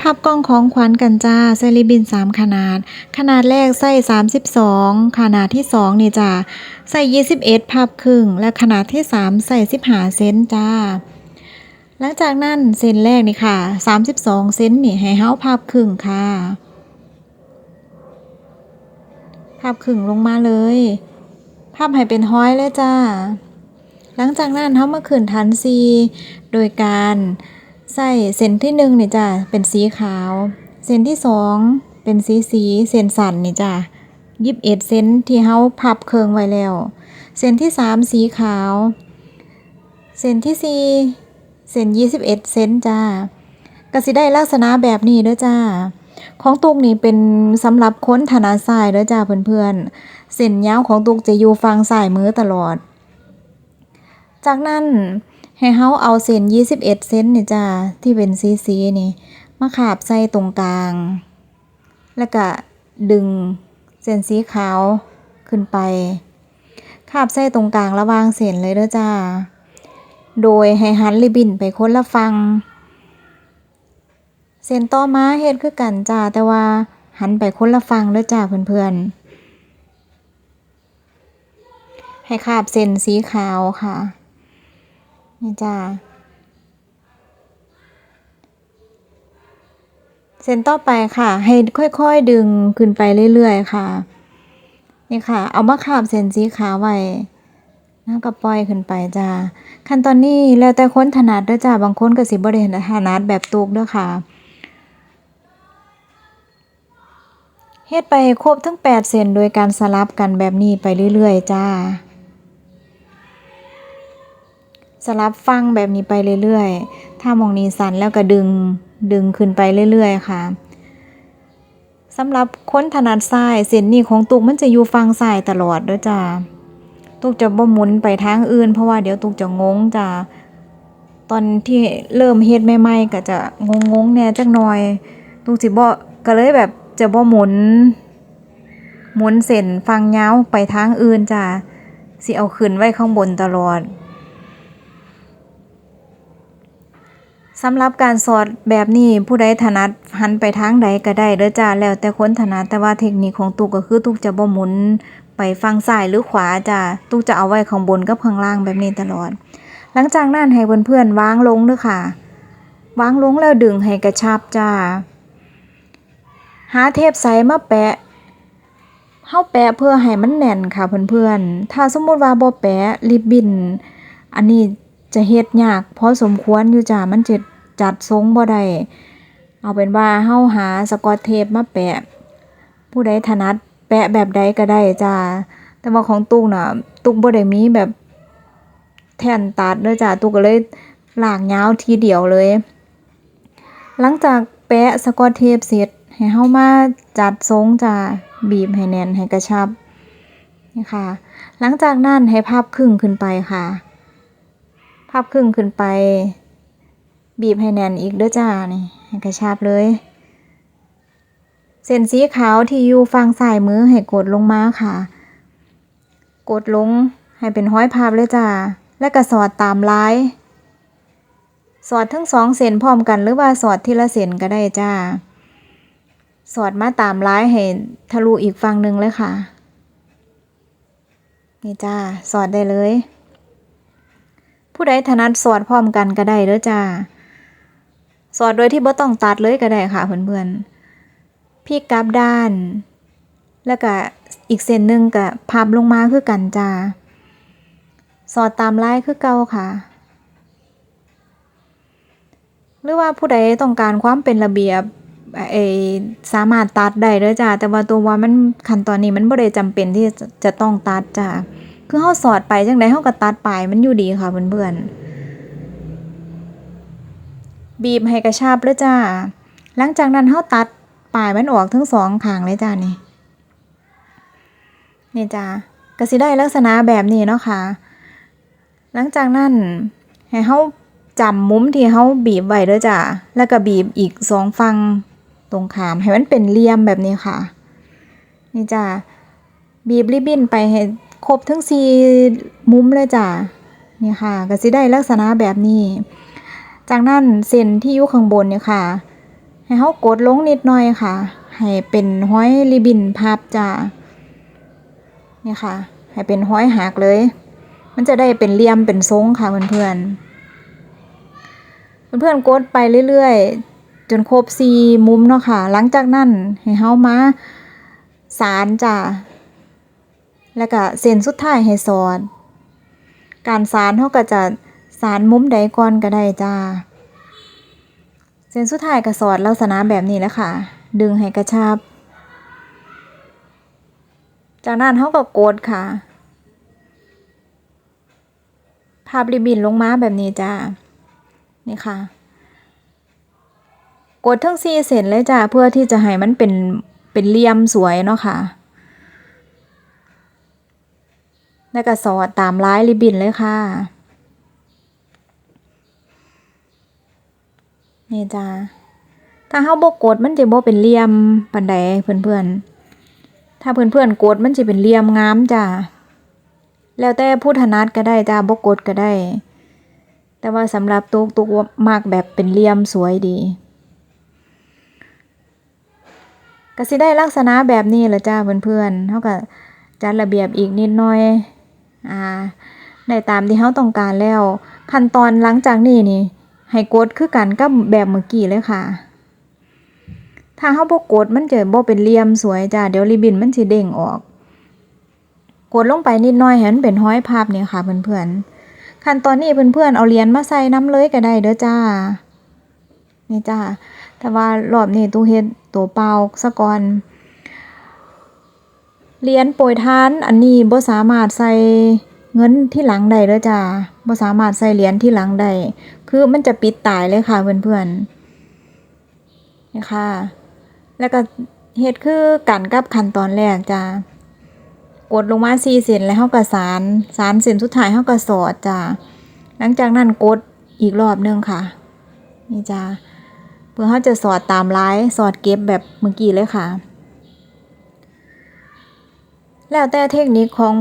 พับกล้องของขวัญกันจ้าใส่ริบบิน 3 ขนาด ขนาดแรกใส่32 ขนาดที่ 2 นี่จ้าใส่21พับครึ่ง และขนาดที่ 3 ใส่15เซนจ้า หลังจากนั้นเส้นแรกนี่ค่ะ 32 เซนนี่ให้เฮาพับครึ่งค่ะพับครึ่งลงมาเลยพับให้เป็นห้อยเลยจ้า หลังจากนั้นเฮามาขึ้นฐานซีโดยการ ใส่เส้นที่หนึ่งนี่จ้ะเป็นสีขาว เส้นที่สองเป็นสีสีเส้นสันนี่จ้ะยิบเอ็ดเส้นที่เฮาพับเคืองไว้แล้ว เส้นที่สามสีขาว เส้นที่สี่เส้นยี่สิบเอ็ดเส้นจ้าก็สิได้ลักษณะแบบนี้เด้อจ้า ของตุกนี่เป็นสำหรับค้นถนัดซ้ายเด้อจ้าเพื่อนๆ เส้นยาวของตุกจะอยู่ฝั่งซ้ายมือตลอด จากนั้น ให้เฮาเอาเส้น21เซนนี่จ้าที่เป็นสีสีนี่ มาขาบใส่ตรงกลาง แล้วก็ดึงเส้นสีขาวขึ้นไป ขาบใส่ตรงกลางระหว่างเส้นเลยเด้อจ้า โดยให้หันริบบินไปคนละฟัง เส้นต่อมาเฮ็ดคือกันจ้า แต่ว่าหันไปคนละฟังเด้อจ้าเพื่อนๆให้ขาบเส้นสีขาวค่ะ นี่จ้าเส้นต่อไปค่ะ ให้ค่อยๆดึงขึ้นไปเรื่อยๆค่ะ นี่ค่ะ เอามาขาบเส้นสีขาวไว้แล้วก็ปล่อยขึ้นไปจ้าขั้นตอนนี้แล้วแต่คนถนัดด้อจ้าบางคนก็สิบ่ได้ถนัดแบบตุกเด้อค่ะเฮ็ดไปครบทั้ง 8 เส้นโดยการสลับกันแบบนี้ไปเรื่อยๆ จ้า สลับฟังแบบนี้ไปเรื่อยๆ ถ้ามองนี้สันแล้วก็ดึงดึงขึ้นไปเรื่อยๆ ค่ะสำหรับคนถนัดซ้ายเส้นนี้ของตุกมันจะอยู่ฝั่งซ้ายตลอดด้อจ้าตุกจะบ่หมุนไปทางอื่น เพราะว่าเดี๋ยวตุกจะงงจ้าตอนที่เริ่มเฮ็ดใหม่ๆก็จะงงๆแน่จักหน่อย ตุกสิบ่ก็เลยแบบจะบ่หมุน หมุนเส้นฝั่งยาวไปทางอื่นจ้าสิเอาขึ้นไว้ข้างบนตลอด สำหรับการสอดแบบนี้ผู้ใดถนัดหันไปทางใดก็ได้เด้อจ้าแล้วแต่คนถนัดแต่ว่าเทคนิคของตุกก็คือตุกจะบ่หมุนไปฝั่งซ้ายหรือขวาจ้าตุกจะเอาไว้ข้างบนกับข้างล่างแบบนี้ตลอด หลังจากนั้นให้เพื่อนๆวางลงเด้อค่ะ วางลงแล้วดึงให้กระชับจ้า หาเทปใสมาแปะเฮาแปะเพื่อให้มันแน่นค่ะเพื่อนๆ ถ้าสมมุติว่าบ่แปะริบบิ้นอันนี้จะเฮ็ดยากพอสมควรอยู่จ้ามันจะ จัดทรงบ่ได้เอาเป็นว่าเฮาหาสกอตเทปมาแปะ ผู้ใดถนัดแปะแบบใดก็ได้จ้าแต่ว่าของตุกน่ะตุกบ่ได้มีแบบแท่นตัดเด้อจ้าตุกก็เลยหลากยาวทีเดียวเลย หลังจากแปะสกอตเทปเสร็จให้เฮามาจัดทรงจ้าบีบให้แน่นให้กระชับนี่ค่ะ หลังจากนั้นให้พับครึ่งขึ้นไปค่ะพับครึ่งขึ้นไป บีบให้แน่นอีกเด้อจ้านี่ให้กระชับเลย เส้นสีขาวที่อยู่ฝั่งซ้ายมือให้กดลงมาค่ะ กดลงให้เป็นห้อยพับเลยจ้าแล้วก็สอดตามลาย สอดทั้งสองเส้นพร้อมกันหรือว่าสอดทีละเส้นก็ได้จ้า สอดมาตามลายให้ทะลุอีกฝั่งหนึ่งเลยค่ะ นี่จ้าสอดได้เลย ผู้ใดถนัดสอดพร้อมกันก็ได้เด้อจ้า สอดโดยที่บ่ต้องตัดเลยก็ได้ค่ะเพื่อนๆพี่กลับด้าน แล้วก็อีกเส้นหนึ่งก็พับลงมาคือกันจ้าสอดตามลายคือเก่าค่ะ หรือว่าผู้ใดต้องการความเป็นระเบียบเอสามารถตัดได้เด้อจ้าแต่ว่าตัวว่ามันขั้นตอนนี้มันบ่ได้จำเป็นที่จะจะต้องตัดจ้าคือเฮาสอดไปจังไดเฮาก็ตัดปลายมันอยู่ดีค่ะเพื่อนๆ บีบให้กระชับเลยจ้า หลังจากนั้นเฮาตัดปลายมันออกทั้งสองข้างเลยจ้านี่ นี่จ้าก็สิได้ลักษณะแบบนี้เนาะค่ะ หลังจากนั้นให้เฮาจำมุมที่เฮาบีบไว้เด้อจ้าแล้วก็บีบอีกสองฝั่งตรงขามให้มันเป็นเหลี่ยมแบบนี้ค่ะ นี่จ้าบีบริบบิ้นไปให้ครบทั้งสี่มุมเลยจ้ะนี่ค่ะก็สิได้ลักษณะแบบนี้ จากนั้นเส้นที่อยู่ข้างบนเนี่ยค่ะ ให้เฮากดลงนิดหน่อยค่ะ ให้เป็นห้อยริบบินพับจ้านี่ค่ะ ให้เป็นห้อยหักเลย มันจะได้เป็นเหลี่ยมเป็นทรงค่ะเพื่อนๆเพื่อนๆกดไปเรื่อยๆ จนครบสี่มุมเนาะค่ะ หลังจากนั้นให้เฮามาสารจ้าแล้วก็เส้นสุดท้ายให้สอด การสารเฮาก็จะ สารมุมใดก่อนก็ได้จ้า เส้นสุดท้ายก็สอดลักษณะแบบนี้แล้วค่ะ ดึงให้กระชับ จากนั้นเฮาก็โกดค่ะ ภาพริบบินลงมาแบบนี้จ้า นี่ค่ะ กดทั้งสี่เส้นเลยจ้า เพื่อที่จะให้มันเป็นเป็นเหลี่ยมสวยเนาะค่ะแล้วก็สอดตามลายริบบินเลยค่ะ นี่จ้าถ้าเฮาบ่กดมันจะบ่เป็นเหลี่ยมปานใดเพื่อนๆ ถ้าเพื่อนๆกดมันจะเป็นเหลี่ยมงามจ้าแล้วแต่ผู้ถนัดก็ได้จ้าบ่กดก็ได้ แต่ว่าสำหรับตุกตุกมากแบบเป็นเหลี่ยมสวยดีก็สิได้ลักษณะแบบนี้แหละจ้าเพื่อนๆเฮาก็จัดระเบียบอีกนิดหน่อย อ่า ได้ตามที่เฮาต้องการแล้ว ขั้นตอนหลังจากนี้นี่ ให้กดคือกันกับแบบเมื่อกี้เลยค่ะ ถ้าเฮาบ่กดมันจะบ่เป็นเหลี่ยมสวยจ้าเดี๋ยวริบบินมันสิเด้งออก กดลงไปนิดหน่อยให้มันเป็นห้อยพับเนี่ยค่ะเพื่อนๆขั้นตอนนี้เพื่อนๆเอาเหรียญมาใส่น้ำเลยก็ได้เด้อจ้านี่จ้าแต่ว่ารอบนี้ตู้เฮ็ดตัวเปล่าซะก่อนเหรียญโปรยทานอันนี้บ่สามารถใส่ เงินที่หลังได้เด้อจ้าบ่สามารถใส่เหรียญที่หลังได้คือมันจะปิดตายเลยค่ะเพื่อนๆนี่ค่ะ แล้วก็เฮ็ดคือกันกับขั้นตอนแรกจ้ากดลงมา4เส้นแล้วเฮาก็สารสารเส้นสุดท้ายเฮาก็สอดจ้าหลังจากนั้นกดอีกรอบนึงค่ะ นี่จ้าเพื่อเฮาจะสอดตามลายสอดเก็บแบบเมื่อกี้เลยค่ะ แล้วแต่เทคนิคของ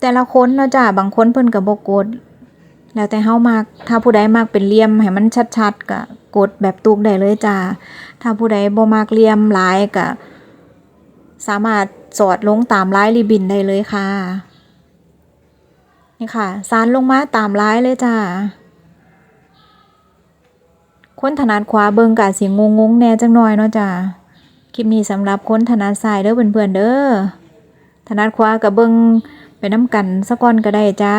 แต่ละคนเนาะจ้าบางคนเพิ่นก็บ่กด แล้วแต่เฮามักถ้าผู้ใดมักเป็นเหลี่ยมให้มันชัดๆก็กดแบบตุกได้เลยจ้าถ้าผู้ใดบ่มักเหลี่ยมหลายก็สามารถสอดลงตามลายริบบินได้เลยค่ะนี่ค่ะสานลงมาตามลายเลยจ้าคนถนัดขวาเบิ่งก็อาจสิงงๆแน่จังหน่อยเนาะจ้าคลิปนี้สำหรับคนถนัดซ้ายเด้อเพื่อนๆเด้อถนัดขวาก็เบิ่ง น้ำกันสักก่อนก็ได้จ้า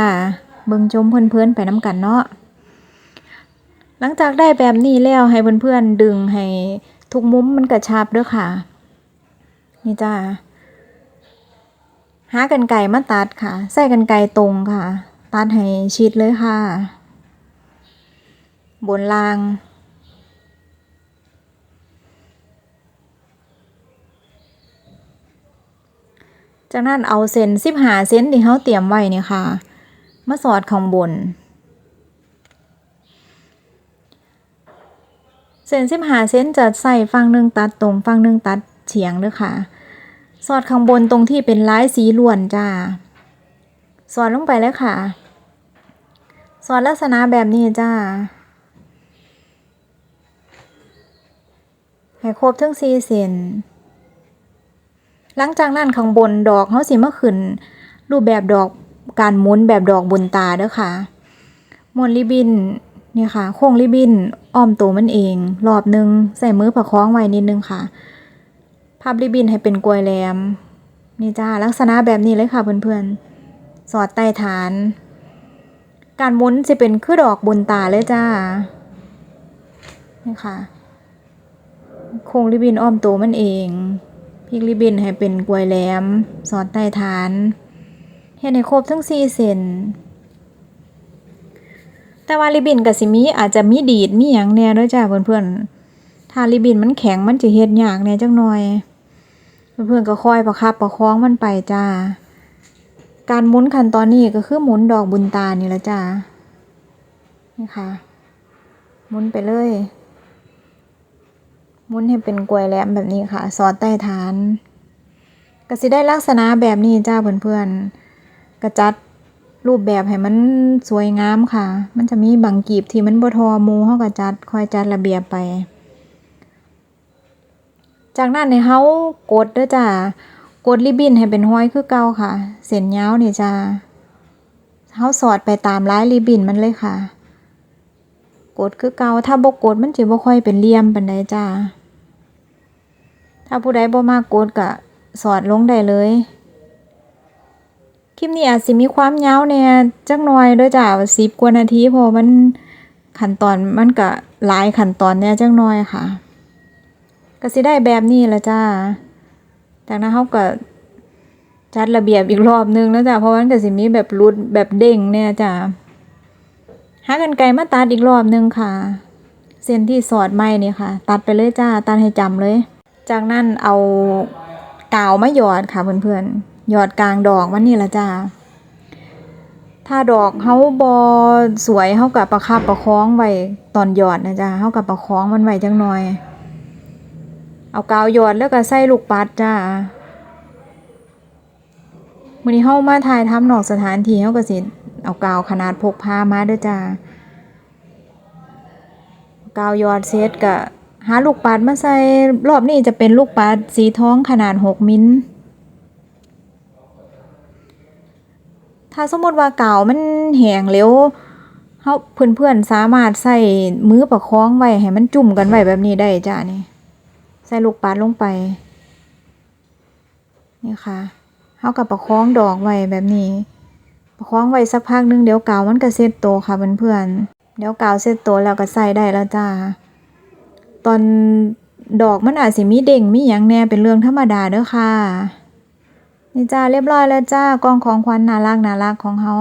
เบิ่งชมเพื่อนๆไปน้ำกันเนาะหลังจากได้แบบนี้แล้วให้เพื่อนๆดึงให้ทุกมุมมันกระชับเด้อค่ะ นี่จ้าหากันไก่มาตัดค่ะ ใส่กันไก่ตรงค่ะ ตัดให้ชิดเลยค่ะ บนล่าง จากนั้นเอาเส้นสิบหาเส้นที่เขาเตรียมไว้เนี่ยค่ะ มาสอดข้างบน เส้นสิบหาเส้นจะใส่ฝั่งหนึ่งตัดตรงฝั่งหนึ่งตัดเฉียงเด้อค่ะ สอดข้างบนตรงที่เป็นลายสีล้วนจ้า สอดลงไปเลยค่ะ สอดลักษณะแบบนี้จ้าให้ครบทั้งสี่เส้น หลังจากนั้นข้างบนดอกเขาสิมาขึ้น รูปแบบดอกการหมุนแบบดอกบุญตาเด้อค่ะม้วนริบบินนี่ค่ะ โค้งริบบินอ้อมตัวมันเอง รอบหนึงใส่มือประคองไว้นิดนึงค่ะพับริบบินให้เป็นกลวยแหลมนี่จ้าลักษณะแบบนี้เลยค่ะเพื่อนๆ สอดใต้ฐาน การหมุนจะเป็นคือดอกบุญตาเลยจ้านี่ค่ะ โค้งริบบินอ้อมตัวมันเอง กริบบินให้เป็นกลวยแหลม สอดใต้ฐานเฮ็ดให้ครบทั้งสี่เส้นแต่ว่าริบบินกับสิมีอาจจะมีดีดมีหยังแน่เด้วยจ้าเพื่อนๆถ้าริบบินมันแข็งมันจะเฮ็ดยากแน่จักหน่อย เพื่อนๆก็ค่อยประคับประคองมันไปจ้า การหมุนขั้นตอนนี้ก็คือหมุนดอกบุญตานี่แหละจ้านี่ค่ะหมุนไปเลย มุนให้เป็นกลวยแหลมแบบนี้ค่ะ สอดใต้ฐานก็สิได้ลักษณะแบบนี้จ้าเพื่อนๆกระจัดรูปแบบให้มันสวยงามค่ะ มันจะมีบางกีบที่มันบ่ทอหมูเฮาก็จัดคอยจัดระเบียบไป จากนั้นให้เฮากดด้อจ้ะกดริบบิ้นให้เป็นห้อยคือเก่าค่ะ เส้นยาวนี่จ้ะเฮาสอดไปตามลายริบบิ้นมันเลยค่ะ กดคือเกาถ้าบ่กดมันสิบ่ค่อยเป็นเหลี่ยมปานใดจ้า ถ้าผู้ใดบ่มากกดก็สอดลงได้เลย คลิปนี้อาจสิมีความยาวแหน่ยจักหน่อยเด้อจ้า10กว่านาทีเพราะมันขั้นตอนมันก็หลายขั้นตอนแหน่ยจักหน่อยค่ะก็สิได้แบบนี้ละจ้าจากนั้นเฮาก็จัดระเบียบอีกรอบนึงแล้วจ้ะเพราะว่ามันก็สิมีแบบรุดแบบเด้งเนี่ยจ้ะ หากันไกลมาตัดอีกรอบนึงค่ะ เส้นที่สอดไม้นี่ค่ะ ตัดไปเลยจ้า ตัดให้จำเลย จากนั้นเอากาวมาหยอดค่ะเพื่อนๆหยอดกลางดอกมันนี่ละจ้า ถ้าดอกเฮาบอสวยเฮากับประคับประคองไว้ตอนหยอดนะจ้าเฮากับประคองมันไว้จังหน่อย เอากาวหยอดแล้วก็ใส่ลูกปัดจ้ามื้อนี้เฮามาถ่ายทำนอกสถานที่เฮาก็สิ เอากาวขนาดพกพามาเด้อจ้ากาวยอดเซตกะหาลูกปัดมาใส่รอบนี้จะเป็นลูกปัดสีทองขนาด 6 มิลถ้าสมมติว่ากาวมันแห้งเร็วเฮาเพื่อนๆสามารถใส่มือประคองไว้ให้มันจุ่มกันไว้แบบนี้ได้จ้านี่ ใส่ลูกปัดลงไป นี่ค่ะเฮากับประคองดอกไว้แบบนี้ ประคองไว้สักพักนึงเดี๋ยวกาวมันก็เซ็ตโตวค่ะเพื่อนๆเดี๋ยวกาวเซ็ตโตวแล้วก็ใส่ได้แล้วจ้า ตอนดอกมันอาจสิมีเด้งมีหยังแหน่เป็นเรื่องธรรมดาเด้อค่ะนี่จ้าเรียบร้อยแล้วจ้ากองของขวัญน่ารักน่ารักของเขา